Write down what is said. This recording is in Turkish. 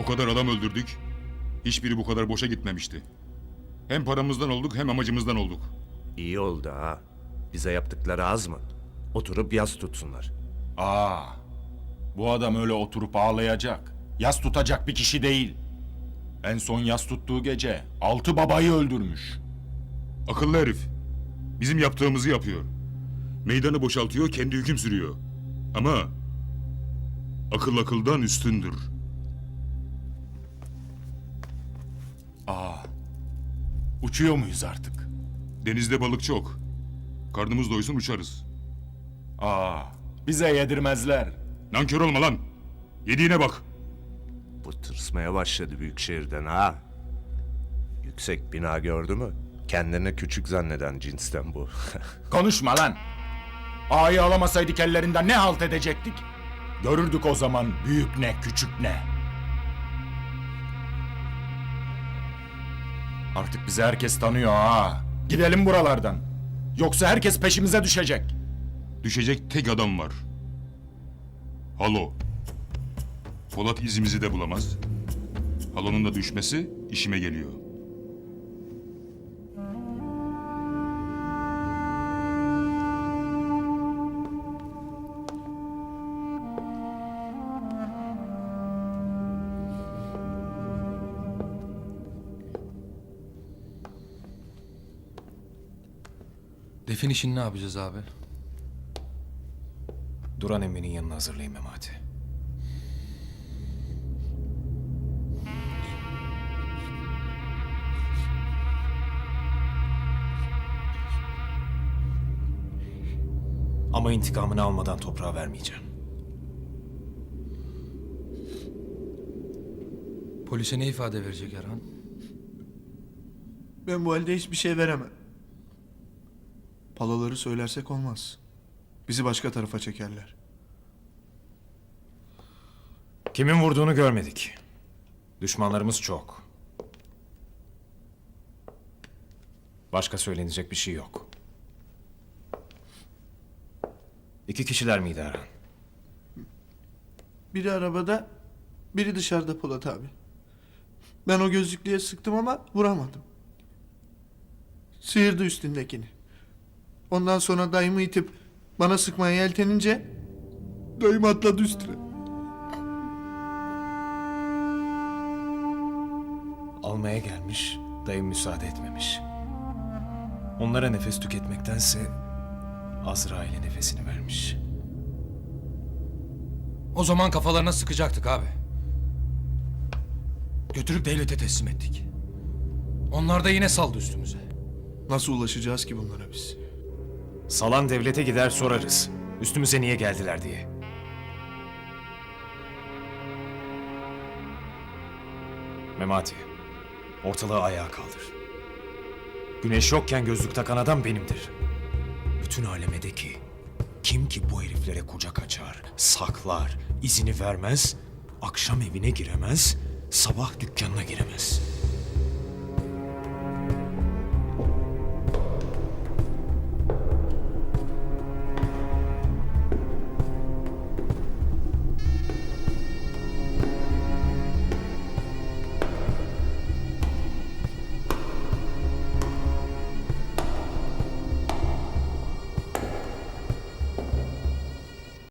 O kadar adam öldürdük. Hiçbiri bu kadar boşa gitmemişti. Hem paramızdan olduk hem amacımızdan olduk. İyi oldu ha. Bize yaptıkları az mı? Oturup yas tutsunlar. Aa, bu adam öyle oturup ağlayacak. Yas tutacak bir kişi değil. En son yas tuttuğu gece altı babayı öldürmüş. Akıllı herif. Bizim yaptığımızı yapıyor. Meydanı boşaltıyor, kendi hüküm sürüyor. Ama akıl akıldan üstündür. Uçuyor muyuz artık? Denizde balık çok. Karnımız doysun uçarız. Aa, bize yedirmezler. Nankör olma lan. Yediğine bak. Bu tırsmaya başladı büyük şehirden ha. Yüksek bina gördü mü? Kendini küçük zanneden cinsten bu. Konuşma lan. Ağayı alamasaydık ellerinden ne halt edecektik? Görürdük o zaman büyük ne küçük ne. Artık bizi herkes tanıyor ha. Gidelim buralardan. Yoksa herkes peşimize düşecek. Düşecek tek adam var. Halo. Polat izimizi de bulamaz. Halonun da düşmesi işime geliyor. Defin işini ne yapacağız abi? Duran emminin yanına hazırlayın Memati. Ama intikamını almadan toprağa vermeyeceğim. Polise ne ifade verecek Erhan? Ben bu halde hiçbir şey veremem. Palaları söylersek olmaz. Bizi başka tarafa çekerler. Kimin vurduğunu görmedik. Düşmanlarımız çok. Başka söylenecek bir şey yok. İki kişiler miydi Erhan? Biri arabada, biri dışarıda Polat abi. Ben o gözlüklüye sıktım ama vuramadım. Sıyırdı üstündekini. Ondan sonra dayımı itip bana sıkmaya yeltenince dayım atladı üstüne. Almaya gelmiş, dayım müsaade etmemiş. Onlara nefes tüketmektense Azrail'e nefesini vermiş. O zaman kafalarına sıkacaktık abi. Götürüp devlete teslim ettik. Onlar da yine saldı üstümüze. Nasıl ulaşacağız ki bunlara biz? Salan devlete gider sorarız. Üstümüze niye geldiler diye. Memati, ortalığı ayağa kaldır. Güneş yokken gözlük takan adam benimdir. Bütün aleme de ki, kim ki bu heriflere kucak açar, saklar, izini vermez, akşam evine giremez, sabah dükkanına giremez.